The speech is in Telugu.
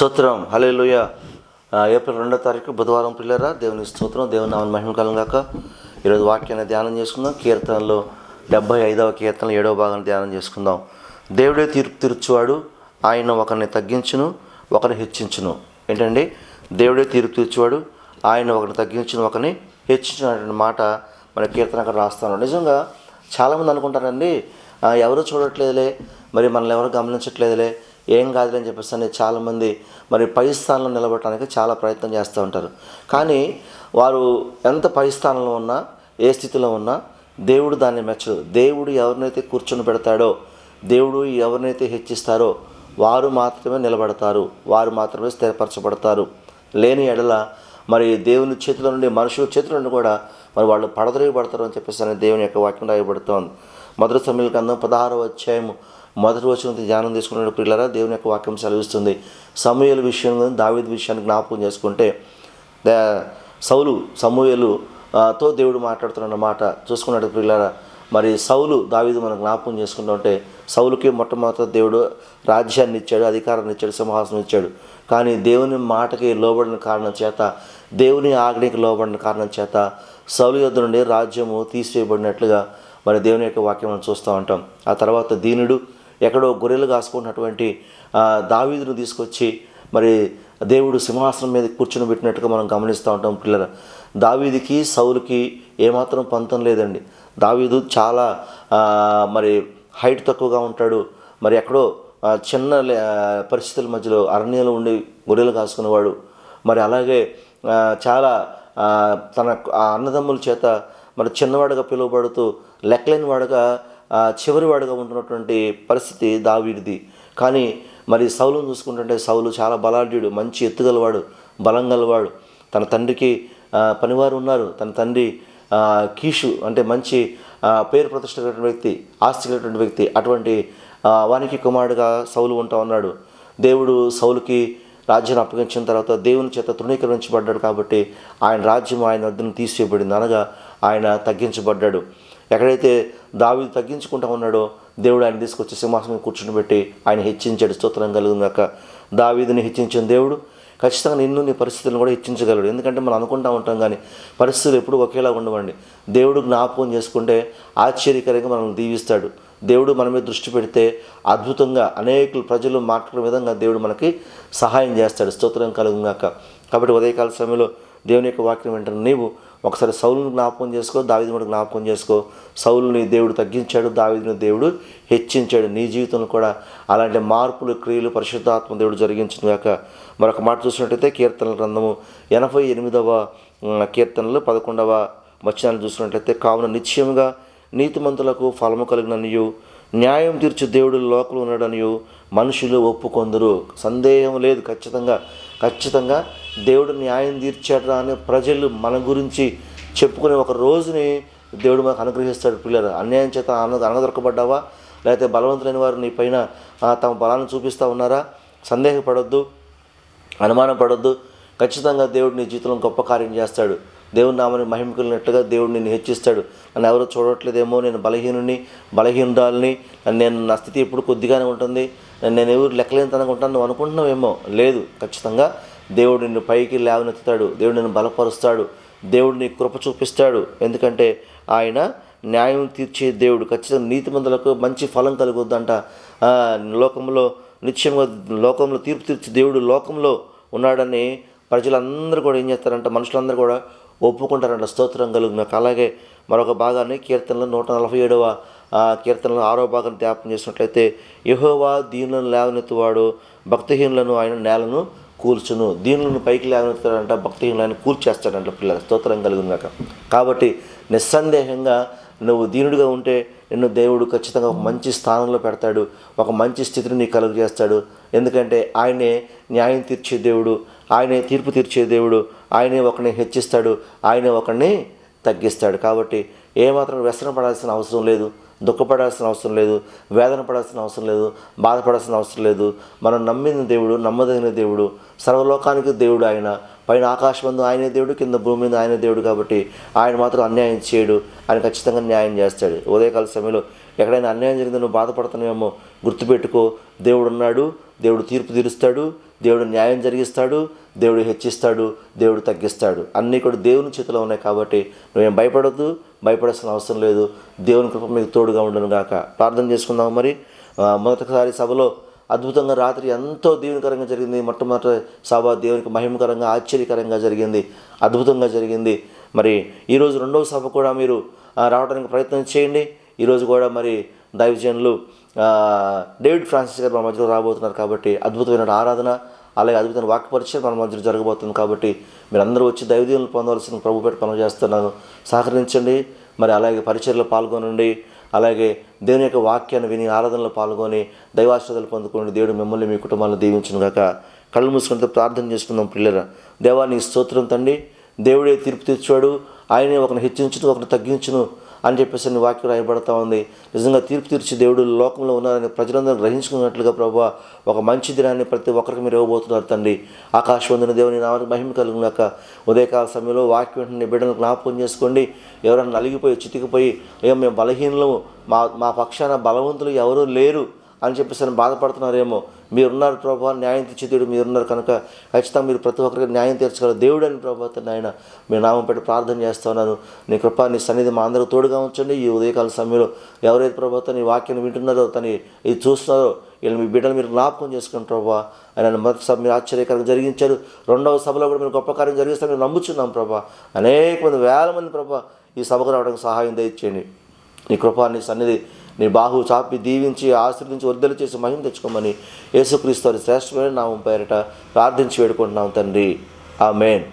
స్తోత్రం. హలేలుయ ఏప్రిల్ రెండో తారీఖు బుధవారం పిల్లరా దేవుని స్తోత్రం దేవుని నామని మహిమ కాక ఈరోజు వాక్యాన్ని ధ్యానం చేసుకుందాం. కీర్తనలో డెబ్బై ఐదవ కీర్తనలు ఏడవ భాగాన్ని ధ్యానం చేసుకుందాం. దేవుడే తీర్పు తీర్చువాడు ఆయన ఒకరిని తగ్గించును ఒకరిని హెచ్చించును. ఏంటండి? దేవుడే తీర్పు తీర్చువాడు ఆయన ఒకరిని తగ్గించును ఒకరిని హెచ్చించును అనేటువంటి మాట మన కీర్తన అక్కడ రాస్తాను నిజంగా చాలామంది అనుకుంటారండి ఎవరు చూడట్లేదులే మరి మనల్ని ఎవరు గమనించట్లేదులే ఏం కాదులే అని చెప్పేసి అని చాలామంది మరి పై స్థానంలో నిలబడటానికి చాలా ప్రయత్నం చేస్తూ ఉంటారు. కానీ వారు ఎంత పై స్థానంలో ఉన్నా ఏ స్థితిలో ఉన్నా దేవుడు దాన్ని మెచ్చడు దేవుడు ఎవరినైతే కూర్చొని పెడతాడో దేవుడు ఎవరినైతే హెచ్చిస్తారో వారు మాత్రమే నిలబడతారు. వారు మాత్రమే స్థిరపరచబడతారు. లేని ఎడల మరి దేవుని చేతిలో నుండి మనుషుల చేతిలో నుండి కూడా మరి వాళ్ళు పడదరేయబడతారు అని చెప్పేసి దేవుని యొక్క వాక్యం రాయబడుతోంది. మధుర సమయంలో కందం పదహారవ అధ్యాయము. మొదటి వచ్చిన ధ్యానం తీసుకున్న పిల్లరా దేవుని యొక్క వాక్యం సెలవిస్తుంది. సమూహల విషయం దావేది విషయాన్ని జ్ఞాపకం చేసుకుంటే సౌలు సమూహలు తో దేవుడు మాట్లాడుతున్న మాట చూసుకున్నట్టు పిల్లరా మరి సౌలు దావీదు మనం జ్ఞాపకం చేసుకుంటుంటే సౌలుకి మొట్టమొదటి దేవుడు రాజ్యాన్ని ఇచ్చాడు అధికారాన్ని ఇచ్చాడు సింహాసనం ఇచ్చాడు. కానీ దేవుని మాటకి లోబడిన కారణం చేత దేవుని ఆజ్ఞకి లోబడిన కారణం చేత సౌలు యొద్ద నుండి రాజ్యము తీసివేయబడినట్లుగా మరి దేవుని యొక్క వాక్యం మనం చూస్తూ ఉంటాం. ఆ తర్వాత దీనుడు ఎక్కడో గొర్రెలు కాసుకున్నటువంటి దావీదును తీసుకొచ్చి మరి దేవుడు సింహాసనం మీద కూర్చుని పెట్టినట్టుగా మనం గమనిస్తూ ఉంటాం పిల్లల. దావీదికి సౌలుకి ఏమాత్రం పంతం లేదండి. దావీదు చాలా మరి హైట్ తక్కువగా ఉంటాడు. మరి ఎక్కడో చిన్న పరిస్థితుల మధ్యలో అరణ్యంలో ఉండి గొర్రెలు కాసుకునేవాడు. మరి అలాగే చాలా తన ఆ అన్నదమ్ముల చేత మరి చిన్నవాడుగా పిలువబడుతూ లెక్కలేని వాడుగా చివరివాడుగా చివరి ఉంటున్నటువంటి పరిస్థితి దావీడిది కానీ మరి సౌలును చూసుకుంటుంటే సౌలు చాలా బలాఢ్యుడు మంచి ఎత్తుగలవాడు బలం గలవాడు. తన తండ్రికి పనివారు ఉన్నారు. తన తండ్రి కీషు అంటే మంచి పేరు ప్రతిష్ట వ్యక్తి ఆస్తి కలిగినటువంటి వ్యక్తి. అటువంటి వానికి కుమారుడుగా సౌలు ఉంటా ఉన్నాడు. దేవుడు సౌలుకి రాజ్యాన్ని అప్పగించిన తర్వాత దేవుని చేత తృణీకరించబడ్డాడు కాబట్టి ఆయన రాజ్యం ఆయన వద్దను తీసివేయబడింది. అనగా ఆయన తగ్గించబడ్డాడు. ఎక్కడైతే దావి తగ్గించుకుంటా ఉన్నాడో దేవుడు ఆయన తీసుకొచ్చి సింహాసనం కూర్చుని పెట్టి ఆయన హెచ్చించాడు. స్తోత్రం కలుగుగాక దావీదిని హెచ్చించిన దేవుడు ఖచ్చితంగా నిన్ను నీ పరిస్థితులను కూడా హెచ్చించగలడు. ఎందుకంటే మనం అనుకుంటా ఉంటాం కానీ పరిస్థితులు ఎప్పుడు ఒకేలా ఉండవండి. దేవుడు జ్ఞాపకం చేసుకుంటే ఆశ్చర్యకరంగా మనల్ని దీవిస్తాడు. దేవుడు మన మీద దృష్టి పెడితే అద్భుతంగా అనేకులు ప్రజలు మాట్లాడే విధంగా దేవుడు మనకి సహాయం చేస్తాడు. స్తోత్రం కలుగుగాక కాబట్టి ఉదయకాల సమయంలో దేవుని యొక్క వాక్యం వెంటనే నీవు ఒకసారి సౌలును జ్ఞాపకం చేసుకో దావిదిని జ్ఞాపకం చేసుకో. సౌలుని దేవుడు తగ్గించాడు దావిదిని దేవుడు హెచ్చించాడు. నీ జీవితంలో కూడా అలాంటి మార్పులు క్రియలు పరిశుద్ధాత్మ దేవుడు జరిగించినాక మరొక మాట చూసినట్టయితే కీర్తనల గ్రంథము ఎనభై ఎనిమిదవ కీర్తనలు పదకొండవ వచనాలు చూసినట్లయితే కావున నిశ్చయముగా నీతిమంతులకు ఫలము కలిగిననియు న్యాయం తీర్చు దేవుడు లోకలు ఉన్నాడనియు మనుషులు ఒప్పుకొందరు. సందేహం లేదు ఖచ్చితంగా ఖచ్చితంగా దేవుడు న్యాయం తీర్చాడు అని ప్రజలు మన గురించి చెప్పుకునే ఒక రోజుని దేవుడు మనకు అనుగ్రహిస్తాడు. పిల్లలు అన్యాయం చేత అన అనదొరకబడ్డావా లేకపోతే బలవంతులైన వారు నీ పైన తమ బలాన్ని చూపిస్తూ ఉన్నారా? సందేహపడొద్దు అనుమానం పడొద్దు ఖచ్చితంగా దేవుడు నీ జీవితంలో గొప్ప కార్యం చేస్తాడు. దేవుని నామని మహిమకులినట్టుగా దేవుడు నిన్ను హెచ్చిస్తాడు. నన్ను ఎవరో చూడట్లేదేమో నేను బలహీనుని బలహీనురాలని నేను నా స్థితి ఎప్పుడు కొద్దిగానే ఉంటుంది. నేను ఎవరు లెక్కలేనితనంగా ఉంటాను నువ్వు అనుకుంటున్నావేమో? లేదు ఖచ్చితంగా దేవుడు నిన్ను పైకి లేవనెత్తుతాడు దేవుడు నిన్ను బలపరుస్తాడు దేవుడు నీ కృప చూపిస్తాడు. ఎందుకంటే ఆయన న్యాయం తీర్చే దేవుడు. ఖచ్చితంగా నీతిమంతులకు మంచి ఫలం కలుగుద్దంట. లోకంలో నిత్యంగా లోకంలో తీర్పు తీర్చే దేవుడు లోకంలో ఉన్నాడని ప్రజలందరూ కూడా ఏం చేస్తారంట? మనుషులందరూ కూడా ఒప్పుకుంటారంట. స్తోత్రం కలుగునాక అలాగే మరొక భాగాన్ని కీర్తనలో నూట నలభై ఏడవ కీర్తనలు కీర్తనలో ఆరో భాగాన్ని జ్ఞాపకం చేసినట్లయితే యహోవా దీనులను లేవనెత్తువాడు భక్తిహీనులను ఆయన నేలను కూర్చును. దీనులను పైకి లేవనెత్తాడంట భక్తిహీనులను కూర్చేస్తాడంట పిల్లల. స్తోత్రం కలుగునాక కాబట్టి నిస్సందేహంగా నువ్వు దీనుడిగా ఉంటే నిన్ను దేవుడు ఖచ్చితంగా ఒక మంచి స్థానంలో పెడతాడు. ఒక మంచి స్థితిని నీకు కలుగు చేస్తాడు ఎందుకంటే ఆయనే న్యాయం తీర్చే దేవుడు ఆయనే తీర్పు తీర్చే దేవుడు ఆయనే ఒకరిని హెచ్చిస్తాడు ఆయనే ఒకరిని తగ్గిస్తాడు. కాబట్టి ఏమాత్రం వ్యసన పడాల్సిన అవసరం లేదు. దుఃఖపడాల్సిన అవసరం లేదు వేదన పడాల్సిన అవసరం లేదు బాధపడాల్సిన అవసరం లేదు. మనం నమ్మిన దేవుడు నమ్మదగిన దేవుడు సర్వలోకానికి దేవుడు ఆయన. పైన ఆకాశమందు ఆయనే దేవుడు కింద భూమి మీద ఆయనే దేవుడు కాబట్టి ఆయన మాత్రం అన్యాయం చేయడు. ఆయన ఖచ్చితంగా న్యాయం చేస్తాడు. ఉదయకాల సమయంలో ఎక్కడైనా అన్యాయం జరిగిందో నువ్వు బాధపడుతున్నావేమో గుర్తుపెట్టుకో. దేవుడు ఉన్నాడు దేవుడు తీర్పు తీరుస్తాడు దేవుడు న్యాయం జరిగిస్తాడు దేవుడు హెచ్చిస్తాడు దేవుడు తగ్గిస్తాడు. అన్నీ కూడా దేవుని చేతిలో ఉన్నాయి కాబట్టి నువ్వేం భయపడద్దు. భయపడాల్సిన అవసరం లేదు. దేవుని కృప మీకు తోడుగా ఉండను గాక. ప్రార్థన చేసుకుందాం మరి. మొదటిసారి సభలో అద్భుతంగా రాత్రి ఎంతో దీవెనకరంగా జరిగింది. మొట్టమొదటి సభ దేవునికి మహిమకరంగా ఆశ్చర్యకరంగా జరిగింది. అద్భుతంగా జరిగింది. మరి ఈరోజు రెండవ సభ కూడా మీరు రావడానికి ప్రయత్నం చేయండి. ఈరోజు కూడా మరి దైవజనులు డేవిడ్ ఫ్రాన్సిస్ గారు మా మధ్యలో రాబోతున్నారు కాబట్టి అద్భుతమైన ఆరాధన. అలాగే అద్భుతమైన వాక్య పరిచయం మన మధ్యలో జరగబోతుంది కాబట్టి మీరు అందరూ వచ్చి దైవదీవులను పొందవలసిన ప్రభు పెట్టి పనులు చేస్తున్నాను సహకరించండి. మరి అలాగే పరిచయలో పాల్గొనండి. అలాగే దేవుని యొక్క వాక్యాన్ని విని ఆరాధనలో పాల్గొని దైవాశ్రదాలు పొందుకోండి. దేవుడు మిమ్మల్ని మీ కుటుంబాలను దీవించును గాక. కళ్ళు మూసుకుంటే ప్రార్థన చేసుకుందాం పిల్లల దేవాన్ని స్తోత్రం తండి దేవుడే తీర్పు తీర్చాడు. ఆయనే ఒకరిని హెచ్చించును ఒకరిని తగ్గించును. అని చెప్పేసి నీ వాక్యం రాయబడతా ఉంది. నిజంగా తీర్పు తీర్చి దేవుడు లోకంలో ఉన్నారని ప్రజలందరూ గ్రహించుకున్నట్లుగా ప్రభు ఒక మంచి దినాన్ని ప్రతి ఒక్కరికి మీరు ఇవ్వబోతున్నారు తండ్రి. ఆకాశవంతుని దేవుని నామానికి మహిమ కలుగునాక ఉదయకాల సమయంలో వాక్యం వెంటనే బిడ్డలను జ్ఞాపకం చేసుకోండి. ఎవరైనా నలిగిపోయి చితికిపోయి ఏం మేము బలహీనలు మా మా పక్షాన బలవంతులు ఎవరూ లేరు అని చెప్పేసి అని బాధపడుతున్నారేమో. మీరున్నారు ప్రభా న్యాయం తీర్చే మీరున్నారు కనుక ఖచ్చితంగా మీరు ప్రతి ఒక్కరికి న్యాయం తీర్చగలరు దేవుడు అని ప్రభావ నాయన మీ నామం పెట్టి ప్రార్థన చేస్తున్నాను నీ కృప నీ సన్నిధి మా అందరూ తోడుగా ఉంచండి. ఈ ఉదయకాల సమయంలో ఎవరైతే ప్రభావ తన వాక్యం వింటున్నారో తను ఇది చూస్తున్నారో వీళ్ళు మీ బిడ్డలు మీరు జ్ఞాపకం చేసుకుని ప్రభా ఆయన మొదటి సభ మీరు ఆశ్చర్యకరంగా జరిగించారు. రెండవ సభలో కూడా మీరు గొప్ప కార్యం జరిగిస్తే మేము నమ్ముచున్నాం ప్రభా. అనేక మంది వేల మంది ప్రభా ఈ సభకు రావడానికి సహాయం దయచేయండి. నీ కృపా నీ సన్నిధి నీ బాహు చాపి దీవించి ఆశ్రదించి వర్ధలు చేసి మహిమ తెచ్చుకోమని యేసుక్రీస్తు వారి శ్రేష్టమైన నామం పేరిట ప్రార్థించి వేడుకుంటున్నాం తండ్రి. ఆ మెయిన్